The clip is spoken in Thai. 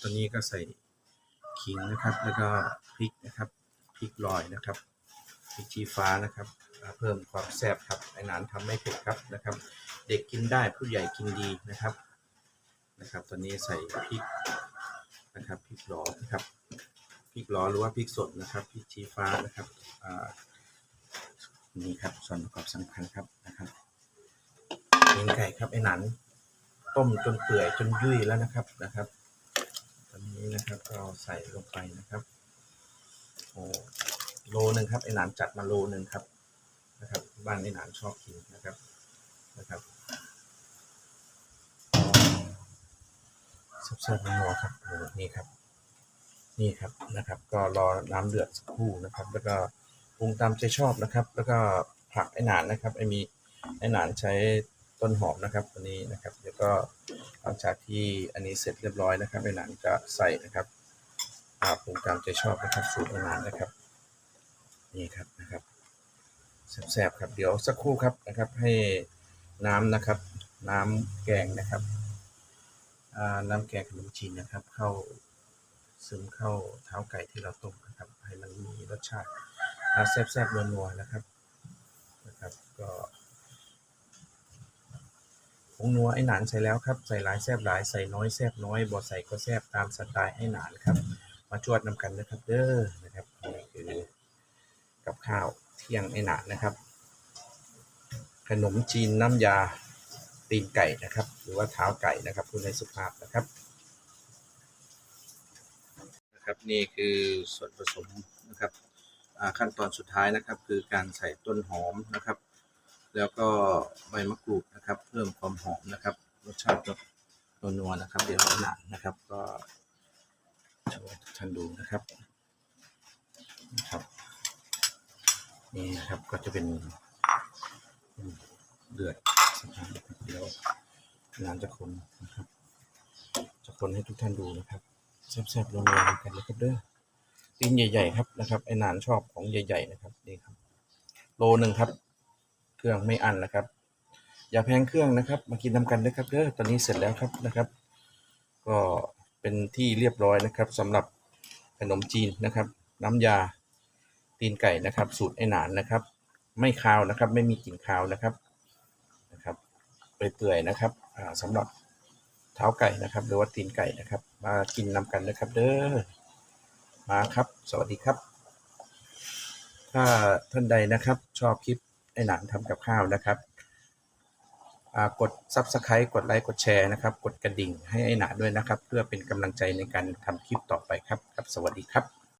ตอนนี้ก็ใส่ขิงนะครับ แล้วก็พริกนะครับพริกลอยนะครับพริกชี้ฟ้านะครับ เพิ่มความแซ่บครับไอ้นานทำไม่เผ็ดครับนะครับ เด็กกินได้ผู้ใหญ่กินดีนะครับนะครับ ตอนนี้ใส่พริกนะครับพริกหลอนะครับพริกหลอหรือว่าพริกสดนะครับพริกชี้ฟ้านะครับอ่านี่ครับส่วนประกอบสำคัญครับนะครับเป็นไก่ครับไอ้หนันต้มจนเปื่อยจนยุ่ยแล้วนะครับนะครับ นนี้นะครับก็ใส่ลงไปนะครับโอ้โลหนึ่งครับไอหนานจัดมาโลหนึ่งครับนะครับบ้านไอหนานชอบกินนะครับนะครับซับซ้อนนัวครับนี่ครับ นี่ครับนะครับ ก็รอน้ำเดือดสักครู่นะครับ แล้วก็ปรุงตามใจชอบนะครับ แล้วก็ผักไอหนานนะครับไอมีไอหนานใช้ต้นหอมนะครับตัวนี้นะครับ แล้วก็ ลังจากที่อันนี้เสร็จเรียบร้อยนะครับไอหนานจะใส่นะครับอาปรุงตามใจชอบนะครับสูตรอ้หานนะครับนี่ครับนะครับแซ่บๆครับเดี๋ยวสักครู่ครับนะครับให้น้ำนะครับ น้ำแกงนะครับน้ำแกงขนมจีนนะครับ เข้าซึมเข้าเท้าไก่ที่เราต้มนะครับ ให้มันมีรสชาติแซ่บๆนัวๆนะครับนะครับก็ งนัวไอ้หนานใส่แล้วครับ ใส่หลายแซบหลายใส่น้อยแซบน้อยบ่ใส่ก็แซบตามสไตล์ไอ้หนานครับ มาจวดนำกันนะครับเด้อนะครับนี่คือกับข้าวเที่ยงไอ้หนานนะครับ ขนมจีนน้ำยาตีนไก่นะครับ หรือว่าเท้าไก่นะครับคุณในสุภาพนะครับนะครับนี่คือส่วนผสมนะครับขั้นตอนสุดท้ายนะครับ คือการใส่ต้นหอมนะครับ แล้วก็ใบมะกรูดนะครับ เพิ่มความหอมนะครับ รสชาติจะนัวนะครับ เดี๋ยวหนานะครับ ก็โชว์ทุกท่านดูนะครับนะครับนี่นะครับก็จะเป็นเดือดสักพักนะครับเดี๋ยวน้ำจะคนนะครับ จะคนให้ทุกท่านดูนะครับแซ่บๆนัวๆกันนะครับเด้อตีนใหญ่ ๆ ครับนะครับไอ้นานชอบของใหญ่ ๆ นะครับนี่ครับ โลหนึ่งครับ เครื่องไม่อันนะครับ อย่าแพงเครื่องนะครับ มากินนำกันนะครับเด้อตอนนี้เสร็จแล้วครับนะครับ ก็เป็นที่เรียบร้อยนะครับสำหรับขนมจีนนะครับ น้ำยาตีนไก่นะครับ สูตรไอหนานนะครับ ไม่คาวนะครับ ไม่มีกลิ่นคาวนะครับนะครับเปื่อยๆนะครับอ่าสำหรับเท้าไก่นะครับ หรือว่าตีนไก่นะครับ มากินนำกันนะครับ เด้อมาครับ สวัสดีครับ ถ้าท่านใดนะครับชอบคลิป ไอ้หนานทำกับข้าวนะครับอ่ากด Subscribe กดไลค์กดแชร์นะครับ กดกระดิ่งให้ไอ้หนาด้วยนะครับ เพื่อเป็นกำลังใจในการทำคลิปต่อไปครับครับ สวัสดีครับ